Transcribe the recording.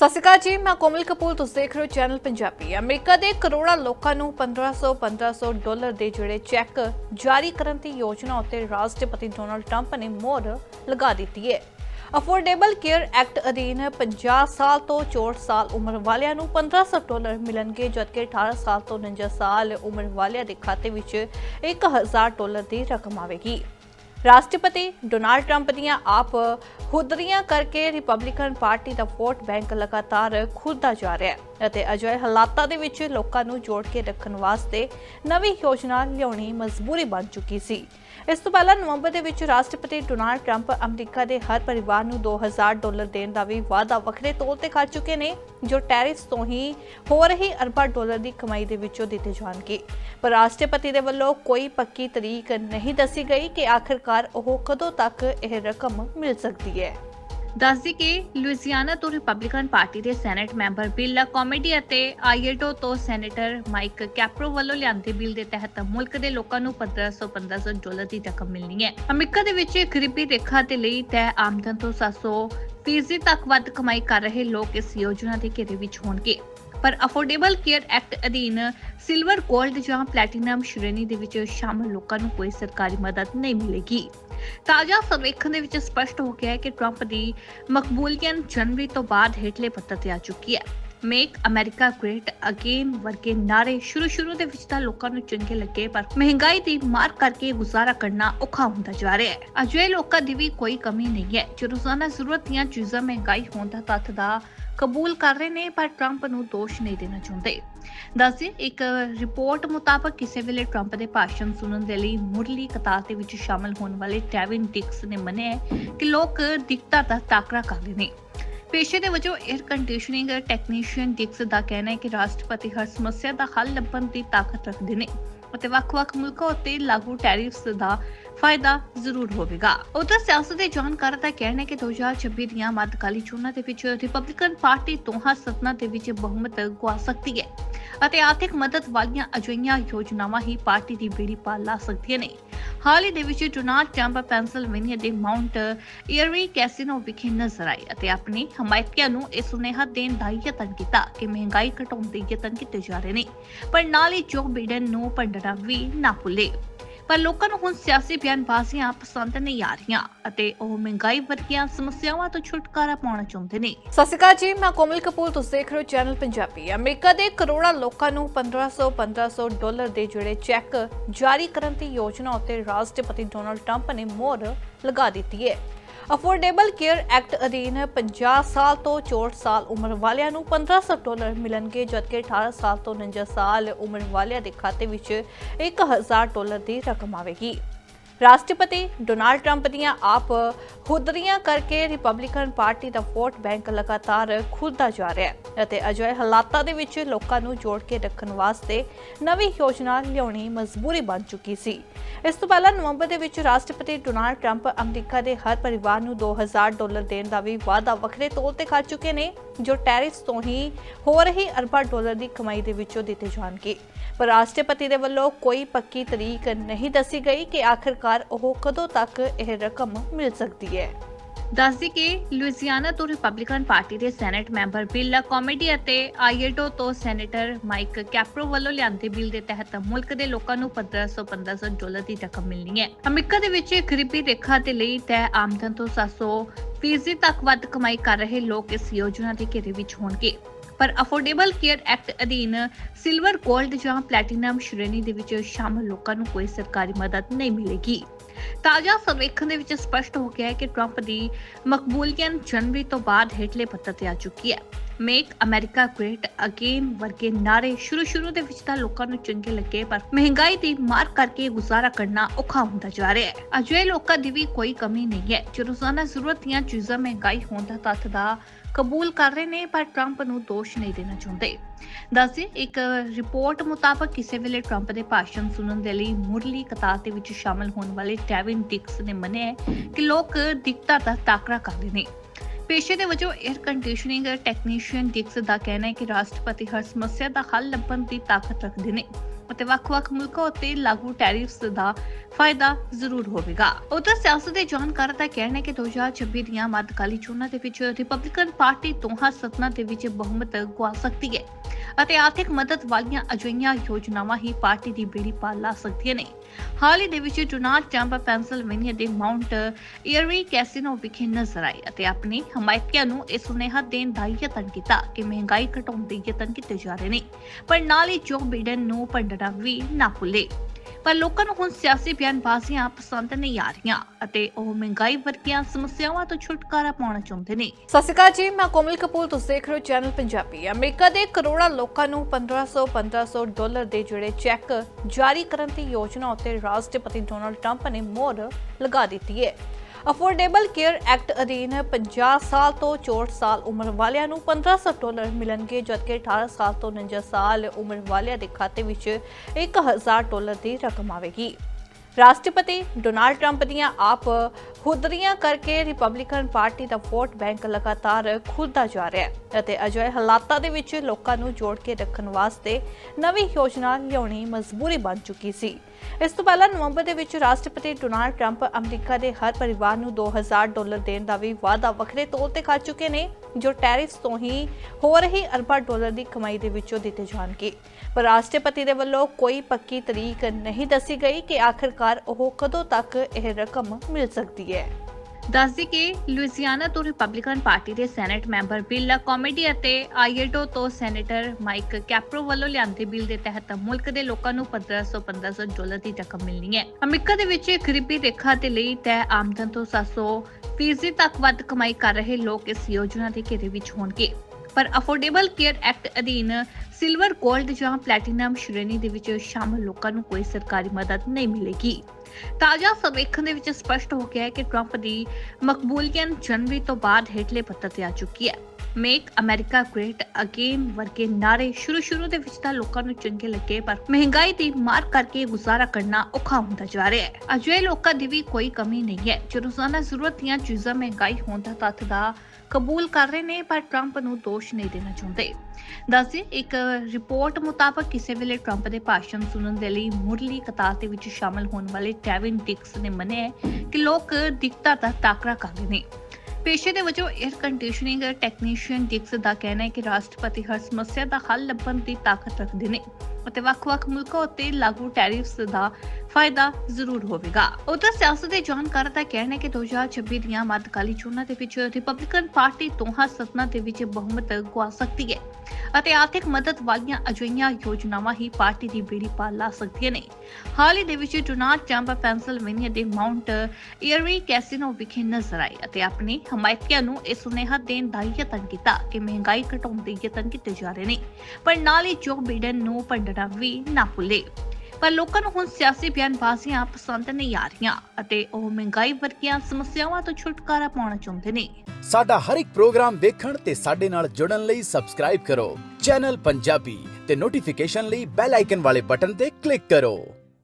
ਸਤਿ ਸ਼੍ਰੀ ਅਕਾਲ ਜੀ, ਮੈਂ ਕੋਮਲ ਕਪੂਰ, ਤੁਸੀਂ ਦੇਖ ਰਹੇ ਹੋ ਚੈਨਲ ਪੰਜਾਬੀ। ਅਮਰੀਕਾ ਦੇ ਕਰੋੜਾਂ ਲੋਕਾਂ ਨੂੰ 1500 1500 ਡਾਲਰ ਦੇ ਜਿਹੜੇ ਚੈੱਕ ਜਾਰੀ ਕਰਨ ਦੀ ਯੋਜਨਾ ਉੱਤੇ ਰਾਸ਼ਟਰਪਤੀ ਡੋਨਲਡ ਟਰੰਪ ਨੇ ਮੋਹਰ ਲਗਾ ਦਿੱਤੀ ਹੈ। ਅਫੋਰਡੇਬਲ ਕੇਅਰ ਐਕਟ ਅਧੀਨ 50 ਸਾਲ ਤੋਂ 64 ਸਾਲ ਉਮਰ ਵਾਲਿਆਂ ਨੂੰ 1500 ਡਾਲਰ ਮਿਲਣਗੇ, ਜਦਕਿ 18 ਸਾਲ ਤੋਂ 49 ਸਾਲ ਉਮਰ ਵਾਲਿਆਂ ਦੇ ਖਾਤੇ ਵਿੱਚ 1000 ਡਾਲਰ ਦੀ ਰਕਮ ਆਵੇਗੀ। ਰਾਸ਼ਟਰਪਤੀ ਡੋਨਾਲਡ ਟਰੰਪ ਦੀਆਂ ਆਪ ਹੁਦਰੀਆਂ ਕਰਕੇ ਰਿਪਬਲਿਕਨ ਪਾਰਟੀ ਦਾ ਵੋਟ ਬੈਂਕ ਲਗਾਤਾਰ ਖੁੱਲਦਾ ਜਾ ਰਿਹਾ ਹੈ ਅਤੇ ਅਜਿਹੇ ਹਾਲਾਤਾਂ ਦੇ ਵਿੱਚ ਲੋਕਾਂ ਨੂੰ ਜੋੜ ਕੇ ਰੱਖਣ ਵਾਸਤੇ ਨਵੀਂ ਯੋਜਨਾ ਲਿਆਉਣੀ ਮਜਬੂਰੀ ਬਣ ਚੁੱਕੀ ਸੀ। ਇਸ ਤੋਂ ਪਹਿਲਾਂ ਨਵੰਬਰ ਦੇ ਵਿੱਚ ਰਾਸ਼ਟਰਪਤੀ ਡੋਨਾਲਡ ਟਰੰਪ ਅਮਰੀਕਾ ਦੇ ਹਰ ਪਰਿਵਾਰ ਨੂੰ 2000 ਡਾਲਰ ਦੇਣ ਦਾ ਵੀ ਵਾਅਦਾ ਵੱਖਰੇ ਤੌਰ ਤੇ ਕਰ ਚੁੱਕੇ ਨੇ, ਜੋ ਟੈਰਿਫਸ ਤੋਂ ਹੀ ਹੋ ਰਹੀ ਅਰਬਾਂ ਡਾਲਰ ਦੀ ਕਮਾਈ ਦੇ ਵਿੱਚੋਂ ਦਿੱਤੇ ਜਾਣਗੇ। ਪਰ ਰਾਸ਼ਟਰਪਤੀ ਦੇ ਵੱਲੋਂ ਕੋਈ ਪੱਕੀ ਤਰੀਕ ਨਹੀਂ ਦੱਸੀ ਗਈ ਕਿ ਆਖਿਰਕਾਰ ਉਹ ਕਦੋਂ ਤੱਕ ਇਹ ਰਕਮ ਮਿਲ ਸਕਦੀ ਹੈ। ਦੱਸਦੀ ਕਿ ਲੁਈਜ਼ੀਆਨਾ ਤੋਂ ਰਿਪਬਲਿਕਨ ਪਾਰਟੀ ਦੇ ਸੈਨੇਟ ਮੈਂਬਰ ਬਿਲ ਕਾਮੇਡੀ ਅਤੇ ਆਇਟੋ ਤੋਂ ਸੈਨੇਟਰ ਮਾਈਕ ਕੈਪਰੋ ਵੱਲੋਂ ਲਿਆਂਦੇ ਬਿੱਲ ਦੇ ਤਹਿਤ ਮੁਲਕ ਦੇ ਲੋਕਾਂ ਨੂੰ 1500 1500 ਡਾਲਰ ਦੀ ਰਕਮ ਮਿਲਣੀ ਹੈ। ਅਮਰੀਕਾ ਦੇ ਵਿੱਚ ਗਰੀਬੀ ਰੇਖਾ ਦੇ ਲਈ ਤੈਅ ਆਮਦਨ ਤੋਂ 700 ਫੀਸਦੀ ਤੱਕ ਵੱਧ ਕਮਾਈ ਕਰ ਰਹੇ ਲੋਕ ਇਸ ਯੋਜਨਾ ਦੇ ਘੇਰੇ ਵਿੱਚ ਹੋਣਗੇ। ਪਰ ਅਫੋਰਡੇਬਲ ਕੇਅਰ ਐਕਟ ਅਧੀਨ ਸਿਲਵਰ 골ਡ ਜਾਂ ਪਲੈਟੀਨਮ ਸ਼੍ਰੇਣੀ ਦੇ ਵਿੱਚ ਸ਼ਾਮਲ ਲੋਕਾਂ ਨੂੰ ਕੋਈ ਸਰਕਾਰੀ ਮਦਦ ਨਹੀਂ ਮਿਲੇਗੀ। ਤਾਜ਼ਾ ਸਰਵੇਖਣ ਦੇ ਵਿੱਚ ਸਪਸ਼ਟ ਹੋ ਗਿਆ ਹੈ ਕਿ ਟਰੰਪ ਦੀ ਮਕਬੂਲੀਅਤ ਜਨਵਰੀ ਤੋਂ ਬਾਅਦ ਹੇਠਲੇ ਪੱਧਰ ਤੇ ਆ ਚੁੱਕੀ ਹੈ। ਮੇਕ ਅਮਰੀਕਾ ਗ੍ਰੇਟ ਅਗੇਨ ਵਰਗੇ ਨਾਰੇ ਸ਼ੁਰੂ ਸ਼ੁਰੂ ਦੇ ਵਿੱਚ ਤਾਂ ਲੋਕਾਂ ਨੂੰ ਚੰਗੇ ਲੱਗੇ, ਪਰ ਮਹਿੰਗਾਈ ਦੀ ਮਾਰ ਕਰਕੇ ਗੁਜ਼ਾਰਾ ਕਰਨਾ ਔਖਾ ਹੁੰਦਾ ਜਾ ਰਿਹਾ ਹੈ। ਅਜਿਹੇ ਲੋਕਾਂ ਦੀ ਵੀ ਕੋਈ ਕਮੀ ਨਹੀਂ ਹੈ। ਜੋ ਰੋਜ਼ਾਨਾ ਜ਼ਰੂਰਤ ਦੀਆਂ ਚੀਜ਼ਾਂ ਮਹਿੰਗਾਈ ਹੋਣ ਦਾ ਤੱਥ ਦਾ ਕਬੂਲ ਕਰ ਰਹੇ ਨੇ, ਪਰ ਟਰੰਪ ਨੂੰ ਦੋਸ਼ ਨਹੀਂ ਦੇਣਾ ਚਾਹੁੰਦੇ। ਦੱਸਦੇ ਇੱਕ ਰਿਪੋਰਟ ਮੁਤਾਬਕ ਕਿਸੇ ਵੇਲੇ ਟਰੰਪ ਦੇ ਭਾਸ਼ਣ ਸੁਣਨ ਦੇ ਲਈ ਮੁਰਲੀ ਕਤਾਰ ਦੇ ਵਿੱਚ ਸ਼ਾਮਲ ਹੋਣ ਵਾਲੇ ਟੈਵਿਨ ਡਿਕਸ ਨੇ ਮੰਨਿਆ ਕਿ ਲੋਕ ਦਿੱਕਤਾਂ ਦਾ ਟਾਕਰਾ ਕਰ ਰਹੇ ਨੇ। ਪੇਸ਼ੇ ਦੇ ਵਜੋਂ 에ਅਰ ਕੰਡੀਸ਼ਨਿੰਗ ਟੈਕਨੀਸ਼ੀਅਨ ਡਿਕਸ ਦਾ ਕਹਿਣਾ ਹੈ ਕਿ ਰਾਸ਼ਟਰਪਤੀ ਹਰ ਸਮੱਸਿਆ ਦਾ ਹੱਲ ਲੱਭਣ ਦੀ ਤਾਕਤ ਰੱਖਦੇ ਨੇ ਅਤੇ ਵੱਖ-ਵੱਖ ਮੁਲਕਾਂ ਉੱਤੇ ਲਾਗੂ ਟੈਰਿਫਸ ਦਾ ਫਾਇਦਾ ਜ਼ਰੂਰ ਹੋਵੇਗਾ। ਉਧਰ ਸਿਆਸਤ ਦੇ ਜਾਣਕਾਰ ਦਾ ਕਹਿਣਾ ਹੈ ਕਿ 2026 ਦੀਆਂ ਮੱਧਕਾਲੀ ਚੋਣਾਂ ਦੇ ਵਿੱਚ ਰਿਪਬਲਿਕਨ ਪਾਰਟੀ ਦੋਹਾਂ ਸਦਨਾਂ ਦੇ ਵਿੱਚ ਬਹੁਮਤ ਗਵਾ ਸਕਦੀ ਹੈ ਅਤੇ ਆਰਥਿਕ ਮਦਦ ਵਾਲੀਆਂ ਅਜਿਹੀਆਂ ਯੋਜਨਾਵਾਂ ਹੀ ਪਾਰਟੀ ਦੀ ਬੇੜੀ ਪਾਰ ਲਾ ਸਕਦੀਆਂ ਨੇ। ਹਾਲ ਹੀ ਦੇ ਵਿੱਚ ਡੋਨਾਲਡ ਟਰੰਪ ਪੈਂਸਿਲਵੇਨੀਆ ਦੇ ਮਾਉਂਟ ਈਅਰੀ ਕੈਸੀਨੋ ਵਿਖੇ ਨਜ਼ਰ ਆਏ ਅਤੇ ਆਪਣੇ ਹਮਾਇਤੀਆਂ ਨੂੰ ਇਹ ਸੁਨੇਹਾ ਦੇਣ ਦਾ ਯਤਨ ਕੀਤਾ ਕਿ ਮਹਿੰਗਾਈ ਘਟਾਉਣ ਦੇ ਯਤਨ ਕੀਤੇ ਜਾ ਰਹੇ ਨੇ। ਪਰ ਨਾਲ ਹੀ ਜੋ ਬਿਡਨ ਨੂੰ ਭੰਡਣਾ ਵੀ ਨਾ ਭੁੱਲੇ। ਪਰ ਲੋਕਾਂ ਨੂੰ ਹੁਣ ਸਿਆਸੀ ਬਿਆਨਬਾਜ਼ੀਆਂ ਪਸੰਦ ਨਹੀਂ ਆ ਰਹੀਆਂ ਅਤੇ ਉਹ ਮਹਿੰਗਾਈ ਵਰਗੀਆਂ ਸਮੱਸਿਆਵਾਂ ਤੋਂ ਛੁਟਕਾਰਾ ਪਾਉਣਾ ਚਾਹੁੰਦੇ ਨੇ। ਸਤਿ ਸ਼੍ਰੀ ਅਕਾਲ ਜੀ, ਮੈਂ ਕੋਮਲ ਕਪੂਰ, ਤੁਸੀਂ ਦੇਖ ਰਹੇ ਹੋ ਚੈਨਲ ਪੰਜਾਬੀ। ਅਮਰੀਕਾ ਦੇ ਕਰੋੜਾਂ ਲੋਕਾਂ ਨੂੰ 1500 1500 ਡਾਲਰ ਦੇ ਜਿਹੜੇ ਚੈੱਕ ਜਾਰੀ ਕਰਨ ਦੀ ਯੋਜਨਾ ਉੱਤੇ ਰਾਸ਼ਟਰਪਤੀ ਡੋਨਲਡ ਟਰੰਪ ਨੇ ਮੋਹਰ ਲਗਾ ਦਿੱਤੀ ਹੈ। ਅਫੋਰਡੇਬਲ ਕੇਅਰ ਐਕਟ ਅਧੀਨ 50 ਸਾਲ ਤੋਂ 64 ਸਾਲ ਉਮਰ ਵਾਲਿਆਂ ਨੂੰ 1500 ਡਾਲਰ ਮਿਲਣਗੇ, ਜਦਕਿ 18 ਸਾਲ ਤੋਂ 49 ਸਾਲ ਉਮਰ ਵਾਲਿਆਂ ਦੇ ਖਾਤੇ ਵਿੱਚ 1000 ਡਾਲਰ ਦੀ ਰਕਮ ਆਵੇਗੀ। ਰਾਸ਼ਟਰਪਤੀ ਡੋਨਾਲਡ ਟਰੰਪ ਦੀਆਂ ਆਪ ਹੁਦਰੀਆਂ ਕਰਕੇ ਰਿਪਬਲਿਕਨ ਪਾਰਟੀ ਦਾ ਵੋਟ ਬੈਂਕ ਲਗਾਤਾਰ ਖੁੱਲਦਾ ਜਾ ਰਿਹਾ ਹੈ ਅਤੇ ਅਜਿਹੇ ਹਾਲਾਤਾਂ ਦੇ ਵਿੱਚ ਲੋਕਾਂ ਨੂੰ ਜੋੜ ਕੇ ਰੱਖਣ ਵਾਸਤੇ ਨਵੀਂ ਯੋਜਨਾ ਲਿਆਉਣੀ ਮਜਬੂਰੀ ਬਣ ਚੁੱਕੀ ਸੀ। ਇਸ ਤੋਂ ਪਹਿਲਾਂ ਨਵੰਬਰ ਦੇ ਵਿੱਚ ਰਾਸ਼ਟਰਪਤੀ ਡੋਨਾਲਡ ਟਰੰਪ ਅਮਰੀਕਾ ਦੇ ਹਰ ਪਰਿਵਾਰ ਨੂੰ 2000 ਡਾਲਰ ਦੇਣ ਦਾ ਵੀ ਵਾਅਦਾ ਵੱਖਰੇ ਤੌਰ ਤੇ ਕਰ ਚੁੱਕੇ ਨੇ, ਜੋ ਟੈਰਿਫਸ ਤੋਂ ਹੀ ਹੋ ਰਹੀ ਅਰਬਾਂ ਡਾਲਰ ਦੀ ਕਮਾਈ ਦੇ ਵਿੱਚੋਂ ਦਿੱਤੇ ਜਾਣਗੇ। ਪਰ ਰਾਸ਼ਟਰਪਤੀ ਦੇ ਵੱਲੋਂ ਕੋਈ ਪੱਕੀ ਤਰੀਕ ਨਹੀਂ ਦੱਸੀ ਗਈ ਕਿ ਆਖਿਰਕਾਰ ਉਹ ਕਦੋਂ ਤੱਕ ਇਹ ਰਕਮ ਮਿਲ ਸਕਦੀ ਹੈ। ਦੱਸਦੀ ਕਿ ਲੁਈਜ਼ੀਆਨਾ ਤੋਂ ਰਿਪਬਲਿਕਨ ਪਾਰਟੀ ਦੇ ਸੈਨੇਟ ਮੈਂਬਰ ਬਿਲ ਕਾਮੇਡੀ ਅਤੇ ਆਇਟੋ ਤੋਂ ਸੈਨੇਟਰ ਮਾਈਕ ਕੈਪਰੋ ਵੱਲੋਂ ਲਿਆਂਦੇ ਬਿੱਲ ਦੇ ਤਹਿਤ ਮੁਲਕ ਦੇ ਲੋਕਾਂ ਨੂੰ 1500 1500 ਡਾਲਰ ਦੀ ਰਕਮ ਮਿਲਣੀ ਹੈ। ਅਮਰੀਕਾ ਦੇ ਵਿੱਚ ਗਰੀਬੀ ਰੇਖਾ ਦੇ ਲਈ ਤੈਅ ਆਮਦਨ ਤੋਂ 700 ਫੀਸਦੀ ਤੱਕ ਵੱਧ ਕਮਾਈ ਕਰ ਰਹੇ ਲੋਕ ਇਸ ਯੋਜਨਾ ਦੇ ਘੇਰੇ ਵਿੱਚ ਹੋਣਗੇ। ਪਰ ਅਫੋਰਡੇਬਲ ਕੇਅਰ ਐਕਟ ਅਧੀਨ ਸਿਲਵਰ 골ਡ ਜਾਂ ਪਲੈਟੀਨਮ ਸ਼੍ਰੇਣੀ ਦੇ ਵਿੱਚ ਸ਼ਾਮਲ ਲੋਕਾਂ ਨੂੰ ਕੋਈ ਸਰਕਾਰੀ ਮਦਦ ਨਹੀਂ ਮਿਲੇਗੀ। ਤਾਜ਼ਾ ਸਰਵੇਖਣ ਦੇ ਵਿੱਚ ਸਪਸ਼ਟ ਹੋ ਗਿਆ ਹੈ ਕਿ ਟਰੰਪ ਦੀ ਮਕਬੂਲੀਅਤ ਜਨਵਰੀ ਤੋਂ ਬਾਅਦ ਹੇਠਲੇ ਪੱਤਰ ਤੇ ਆ ਚੁੱਕੀ ਹੈ। ਮੇਕ ਅਮਰੀਕਾ ਗ੍ਰੇਟ ਅਗੇਨ ਵਰਗੇ ਨਾਰੇ ਸ਼ੁਰੂ ਸ਼ੁਰੂ ਦੇ ਵਿੱਚ ਤਾਂ ਲੋਕਾਂ ਨੂੰ ਚੰਗੇ ਲੱਗੇ, ਪਰ ਮਹਿੰਗਾਈ ਦੀ ਮਾਰ ਕਰਕੇ ਗੁਜ਼ਾਰਾ ਕਰਨਾ ਔਖਾ ਹੁੰਦਾ ਜਾ ਰਿਹਾ ਹੈ। ਅਜਿਹੇ ਲੋਕਾਂ ਦੀ ਵੀ ਕੋਈ ਕਮੀ ਨਹੀਂ ਹੈ। ਜੋ ਰੋਜ਼ਾਨਾ ਜ਼ਰੂਰਤ ਦੀਆਂ ਚੀਜ਼ਾਂ ਮਹਿੰਗਾਈ ਹੋਣ ਦਾ ਤੱਥ ਦਾ ਕਬੂਲ ਕਰ ਰਹੇ ਨੇ, ਪਰ ਟਰੰਪ ਨੂੰ ਦੋਸ਼ ਨਹੀਂ ਦੇਣਾ ਚਾਹੁੰਦੇ। ਦੱਸਦੇ ਇੱਕ ਰਿਪੋਰਟ ਮੁਤਾਬਕ ਕਿਸੇ ਵੇਲੇ ਟਰੰਪ ਦੇ ਭਾਸ਼ਣ ਸੁਣਨ ਦੇ ਲਈ ਮੁਰਲੀ ਕਤਾਰ ਦੇ ਵਿੱਚ ਸ਼ਾਮਲ ਹੋਣ ਵਾਲੇ ਟੈਵਿਨ ਡਿਕਸ ਨੇ ਮੰਨਿਆ ਕਿ ਲੋਕ ਦਿੱਕਤਾਂ ਦਾ ਟਾਕਰਾ ਕਰਦੇ ਨੇ। ਪੇਸ਼ੇ ਦੇ ਵਜੋਂ 에ਅਰ ਕੰਡੀਸ਼ਨਿੰਗ ਟੈਕਨੀਸ਼ੀਅਨ ਡਿਕਸ ਦਾ ਕਹਿਣਾ ਹੈ ਕਿ ਰਾਸ਼ਟਰਪਤੀ ਹਰ ਸਮੱਸਿਆ ਦਾ ਹੱਲ ਲੱਭਣ ਦੀ ਤਾਕਤ ਰੱਖਦੇ ਨੇ ਅਤੇ ਵੱਖ-ਵੱਖ ਮੁਲਕਾਂ ਉੱਤੇ ਲਾਗੂ ਟੈਰਿਫਸ ਦਾ ਫਾਇਦਾ ਜ਼ਰੂਰ ਹੋਵੇਗਾ। ਉਧਰ ਸਿਆਸਤ ਦੇ ਜਾਣਕਾਰ ਦਾ ਕਹਿਣਾ ਹੈ ਕਿ 2026 ਦੀਆਂ ਮੱਧਕਾਲੀ ਚੋਣਾਂ ਦੇ ਵਿੱਚ ਰਿਪਬਲਿਕਨ ਪਾਰਟੀ ਦੋਹਾਂ ਸਦਨਾਂ ਦੇ ਵਿੱਚ ਬਹੁਮਤ ਗਵਾ ਸਕਦੀ ਹੈ ਅਤੇ ਆਰਥਿਕ ਮਦਦ ਵਾਲੀਆਂ ਅਜਿਹੀਆਂ ਯੋਜਨਾਵਾਂ ਹੀ ਪਾਰਟੀ ਦੀ ਬੇੜੀ ਪਾਰ ਲਾ ਸਕਦੀਆਂ ਨੇ। ਹਾਲ ਹੀ ਦੇ ਵਿੱਚ ਡੋਨਾਲਡ ਟਰੰਪ ਪੈਂਸਿਲਵੇਨੀਆ ਦੇ ਮਾਉਂਟ ਈਅਰੀ ਕੈਸੀਨੋ ਵਿਖੇ ਨਜ਼ਰ ਆਏ ਅਤੇ ਆਪਣੇ ਹਮਾਇਤੀਆਂ ਨੂੰ ਇਹ ਸੁਨੇਹਾ ਦੇਣ ਦਾ ਯਤਨ ਕੀਤਾ ਕਿ ਮਹਿੰਗਾਈ ਘਟਾਉਣ ਦੇ ਯਤਨ ਕੀਤੇ ਜਾ ਰਹੇ ਨੇ। ਪਰ ਨਾਲ ਹੀ ਜੋ ਬਿਡਨ ਨੂੰ ਭੰਡਣਾ ਵੀ ਨਾ ਭੁੱਲੇ। ਪਰ ਲੋਕਾਂ ਨੂੰ ਹੁਣ ਸਿਆਸੀ ਬਿਆਨਬਾਜ਼ੀਆਂ ਪਸੰਦ ਨਹੀਂ ਆ ਰਹੀਆਂ ਅਤੇ ਉਹ ਮਹਿੰਗਾਈ ਵਰਗੀਆਂ ਸਮੱਸਿਆਵਾਂ ਤੋਂ ਛੁਟਕਾਰਾ ਪਾਉਣਾ ਚਾਹੁੰਦੇ ਨੇ। ਸਤਿ ਸ਼੍ਰੀ ਅਕਾਲ ਜੀ, ਮੈਂ ਕੋਮਲ ਕਪੂਰ, ਤੁਸੀਂ ਦੇਖ ਰਹੇ ਹੋ ਚੈਨਲ ਪੰਜਾਬੀ ਅਮਰੀਕਾ ਦੇ ਕਰੋੜਾਂ ਲੋਕਾਂ ਨੂੰ 1500 1500 ਡਾਲਰ ਦੇ ਜਿਹੜੇ ਚੈੱਕ ਜਾਰੀ ਕਰਨ ਦੀ ਯੋਜਨਾ ਉੱਤੇ ਰਾਸ਼ਟਰਪਤੀ ਡੋਨਾਲਡ ਟਰੰਪ ਨੇ ਮੋਹਰ ਲਗਾ ਦਿੱਤੀ ਹੈ। ਅਫੋਰਡੇਬਲ ਕੇਅਰ ਐਕਟ ਅਧੀਨ 50 ਸਾਲ ਤੋਂ 64 ਸਾਲ ਉਮਰ ਵਾਲਿਆਂ ਨੂੰ 1500 ਡਾਲਰ ਮਿਲਣਗੇ, ਜਦਕਿ 18 ਸਾਲ ਤੋਂ 49 ਸਾਲ ਉਮਰ ਵਾਲਿਆਂ ਦੇ ਖਾਤੇ ਵਿੱਚ 1000 ਡਾਲਰ ਦੀ ਰਕਮ ਆਵੇਗੀ। ਰਾਸ਼ਟਰਪਤੀ ਡੋਨਾਲਡ ਟਰੰਪ ਦੀਆਂ ਆਪ ਹੁਦਰੀਆਂ ਕਰਕੇ ਰਿਪਬਲਿਕਨ ਪਾਰਟੀ ਦਾ ਵੋਟ ਬੈਂਕ ਲਗਾਤਾਰ ਖੁੱਲਦਾ ਜਾ ਰਿਹਾ ਹੈ ਅਤੇ ਅਜਿਹੇ ਹਾਲਾਤਾਂ ਦੇ ਵਿੱਚ ਲੋਕਾਂ ਨੂੰ ਜੋੜ ਕੇ ਰੱਖਣ ਵਾਸਤੇ ਨਵੀਂ ਯੋਜਨਾ ਲਿਆਉਣੀ ਮਜਬੂਰੀ ਬਣ ਚੁੱਕੀ ਸੀ। ਇਸ ਤੋਂ ਪਹਿਲਾਂ ਨਵੰਬਰ ਦੇ ਵਿੱਚ ਰਾਸ਼ਟਰਪਤੀ ਡੋਨਾਲਡ ਟਰੰਪ ਅਮਰੀਕਾ ਦੇ ਹਰ ਪਰਿਵਾਰ ਨੂੰ 2000 ਡਾਲਰ ਦੇਣ ਦਾ ਵੀ ਵਾਅਦਾ ਵੱਖਰੇ ਤੌਰ ਤੇ ਕਰ ਚੁੱਕੇ ਨੇ। ਜੋ ਟੈਰਿਫਸ ਤੋਂ ਹੀ ਹੋ ਰਹੀ ਅਰਬਾਂ ਡਾਲਰ ਦੀ ਕਮਾਈ ਦੇ ਵਿੱਚੋਂ ਦਿੱਤੇ ਜਾਣਗੇ। ਪਰ ਰਾਸ਼ਟਰਪਤੀ ਦੇ ਵੱਲੋਂ ਕੋਈ ਪੱਕੀ ਤਰੀਕ ਨਹੀਂ ਦੱਸੀ ਗਈ ਕਿ ਆਖਿਰਕਾਰ ਉਹ ਕਦੋਂ ਤੱਕ ਇਹ ਰਕਮ ਮਿਲ ਸਕਦੀ ਹੈ। ਦੱਸਦੀ ਕਿ ਲੁਈਸਿਆਨਾ ਤੋਂ ਰਿਪਬਲਿਕਨ ਪਾਰਟੀ ਦੇ ਸੈਨੇਟ ਮੈਂਬਰ ਬਿੱਲ ਕਾਮੇਡੀ ਅਤੇ ਆਇਟੋ ਤੋਂ ਸੈਨੇਟਰ ਮਾਈਕ ਕੈਪਰੋ ਵੱਲੋਂ ਲਿਆਂਦੇ ਬਿੱਲ ਦੇ ਤਹਿਤ ਮੁਲਕ ਦੇ ਲੋਕਾਂ ਨੂੰ 1500 1500 ਡਾਲਰ ਦੀ ਰਕਮ ਮਿਲਣੀ ਹੈ। ਅਮਰੀਕਾ ਦੇ ਵਿੱਚ ਗਰੀਬੀ ਰੇਖਾ ਦੇ ਲਈ ਤੈਅ ਆਮਦਨ ਤੋਂ 700 ਫੀਸਦੀ ਤੱਕ ਵੱਧ ਕਮਾਈ ਕਰ ਰਹੇ ਲੋਕ ਇਸ ਯੋਜਨਾ ਦੇ ਘੇਰੇ ਵਿੱਚ ਹੋਣਗੇ। ਪਰ ਅਫੋਰਡੇਬਲ ਕੇਅਰ ਐਕਟ ਅਧੀਨ ਸਿਲਵਰ 골ਡ ਜਾਂ ਪਲੈਟੀਨਮ ਸ਼੍ਰੇਣੀ ਦੇ ਵਿੱਚ ਸ਼ਾਮਲ ਲੋਕਾਂ ਨੂੰ ਕੋਈ ਸਰਕਾਰੀ ਮਦਦ ਨਹੀਂ ਮਿਲੇਗੀ। ਤਾਜ਼ਾ ਸਰਵੇਖਣ ਦੇ ਵਿੱਚ ਸਪਸ਼ਟ ਹੋ ਗਿਆ ਹੈ ਕਿ ਟਰੰਪ ਦੀ ਮਕਬੂਲੀਅਤ ਜਨਵਰੀ ਤੋਂ ਬਾਅਦ ਹੇਠਲੇ ਪੱਧਰ ਤੇ ਆ ਚੁੱਕੀ ਹੈ। ਮੇਕ ਅਮਰੀਕਾ ਗ੍ਰੇਟ ਅਗੇਨ ਵਰਗੇ ਨਾਰੇ ਸ਼ੁਰੂ ਸ਼ੁਰੂ ਦੇ ਵਿੱਚ ਤਾਂ ਲੋਕਾਂ ਨੂੰ ਚੰਗੇ ਲੱਗੇ, ਪਰ ਮਹਿੰਗਾਈ ਦੀ ਮਾਰ ਕਰਕੇ ਗੁਜ਼ਾਰਾ ਕਰਨਾ ਔਖਾ ਹੁੰਦਾ ਜਾ ਰਿਹਾ ਹੈ। ਅਜਿਹੇ ਲੋਕਾਂ ਦੀ ਵੀ ਕੋਈ ਕਮੀ ਨਹੀਂ ਹੈ। ਜੋ ਰੋਜ਼ਾਨਾ ਜ਼ਰੂਰਤ ਦੀਆਂ ਚੀਜ਼ਾਂ ਮਹਿੰਗਾਈ ਹੋਣ ਦਾ ਤੱਥ ਦਾ ਕਬੂਲ ਕਰ ਰਹੇ ਨੇ, ਪਰ ਟਰੰਪ ਨੂੰ ਦੋਸ਼ ਨਹੀਂ ਦੇਣਾ ਚਾਹੁੰਦੇ। ਦੱਸਦੇ ਇੱਕ ਰਿਪੋਰਟ ਮੁਤਾਬਕ ਕਿਸੇ ਵੇਲੇ ਟਰੰਪ ਦੇ ਭਾਸ਼ਣ ਸੁਣਨ ਦੇ ਲਈ ਮੁਰਲੀ ਕਤਾਰ ਦੇ ਵਿੱਚ ਸ਼ਾਮਲ ਹੋਣ ਵਾਲੇ ਟੈਵਿਨ ਡਿਕਸ ਨੇ ਮੰਨਿਆ ਹੈ ਕਿ ਲੋਕ ਦਿੱਕਤਾਂ ਦਾ ਟਾਕਰਾ ਕਰਦੇ ਨੇ। ਪੇਸ਼ੇ ਦੇ ਵਜੋਂ 에ਅਰ ਕੰਡੀਸ਼ਨਿੰਗ ਟੈਕਨੀਸ਼ੀਅਨ ਡਿਕਸ ਦਾ ਕਹਿਣਾ ਹੈ ਕਿ ਰਾਸ਼ਟਰਪਤੀ ਹਰ ਸਮੱਸਿਆ ਦਾ ਹੱਲ ਲੱਭਣ ਦੀ ਤਾਕਤ ਰੱਖਦੇ ਨੇ ਅਤੇ ਵੱਖ-ਵੱਖ ਮੁਲਕਾਂ ਉੱਤੇ ਲਾਗੂ ਟੈਰਿਫਸ ਦਾ ਫਾਇਦਾ ਜ਼ਰੂਰ ਹੋਵੇਗਾ। ਉਧਰ ਸਿਆਸਤ ਦੇ ਜਾਣਕਾਰ ਦਾ ਕਹਿਣਾ ਹੈ ਕਿ 2026 ਦੀਆਂ ਮੱਧਕਾਲੀ ਚੋਣਾਂ ਦੇ ਵਿੱਚ ਰਿਪਬਲਿਕਨ ਪਾਰਟੀ ਦੋਹਾਂ ਸਦਨਾਂ ਦੇ ਵਿੱਚ ਬਹੁਮਤ ਗਵਾ ਸਕਦੀ ਹੈ। ਅਤੇ ਆਰਥਿਕ ਮਦਦ ਵਾਲੀਆਂ ਅਜਿਹੀਆਂ ਯੋਜਨਾਵਾਂ ਹੀ ਪਾਰਟੀ ਦੀ ਬੇੜੀ ਪਾਰ ਲਾ ਸਕਦੀਆਂ ਨੇ। ਹਾਲ ਹੀ ਦੇ ਵਿੱਚ ਡੋਨਾਲਡ ਟਰੰਪ ਪੈਂਸਿਲਵੇਨੀਆ ਦੇ ਮਾਉਂਟ ਈਅਰੀ ਕੈਸੀਨੋ ਵਿਖੇ ਨਜ਼ਰ ਆਏ ਅਤੇ ਆਪਣੇ ਹਮਾਇਤੀਆਂ ਨੂੰ ਇਹ ਸੁਨੇਹਾ ਦੇਣ ਦਾ ਯਤਨ ਕੀਤਾ ਕਿ ਮਹਿੰਗਾਈ ਘਟਾਉਣ ਦੇ ਯਤਨ ਕੀਤੇ ਜਾ ਰਹੇ ਨੇ। ਪਰ ਨਾਲ ਹੀ ਜੋ ਬਿਡਨ ਨੂੰ ਭੰਡਣਾ ਵੀ ਨਾ ਭੁੱਲੇ। ਪਰ ਲੋਕਾਂ ਨੂੰ ਹੁਣ ਸਿਆਸੀ ਬਿਆਨਬਾਜ਼ੀਆਂ ਪਸੰਦ ਨਹੀਂ ਆ ਰਹੀਆਂ ਅਤੇ ਉਹ ਮਹਿੰਗਾਈ ਵਰਗੀਆਂ ਸਮੱਸਿਆਵਾਂ ਤੋਂ ਛੁਟਕਾਰਾ ਪਾਉਣਾ ਚਾਹੁੰਦੇ ਨੇ। ਸਾਡਾ ਹਰ ਇੱਕ ਪ੍ਰੋਗਰਾਮ ਦੇਖਣ ਤੇ ਸਾਡੇ ਨਾਲ ਜੁੜਨ ਲਈ ਸਬਸਕ੍ਰਾਈਬ ਕਰੋ। ਚੈਨਲ ਪੰਜਾਬੀ ਤੇ ਨੋਟੀਫਿਕੇਸ਼ਨ ਲਈ ਬੈਲ ਆਈਕਨ ਵਾਲੇ ਬਟਨ ਤੇ ਕਲਿੱਕ ਕਰੋ।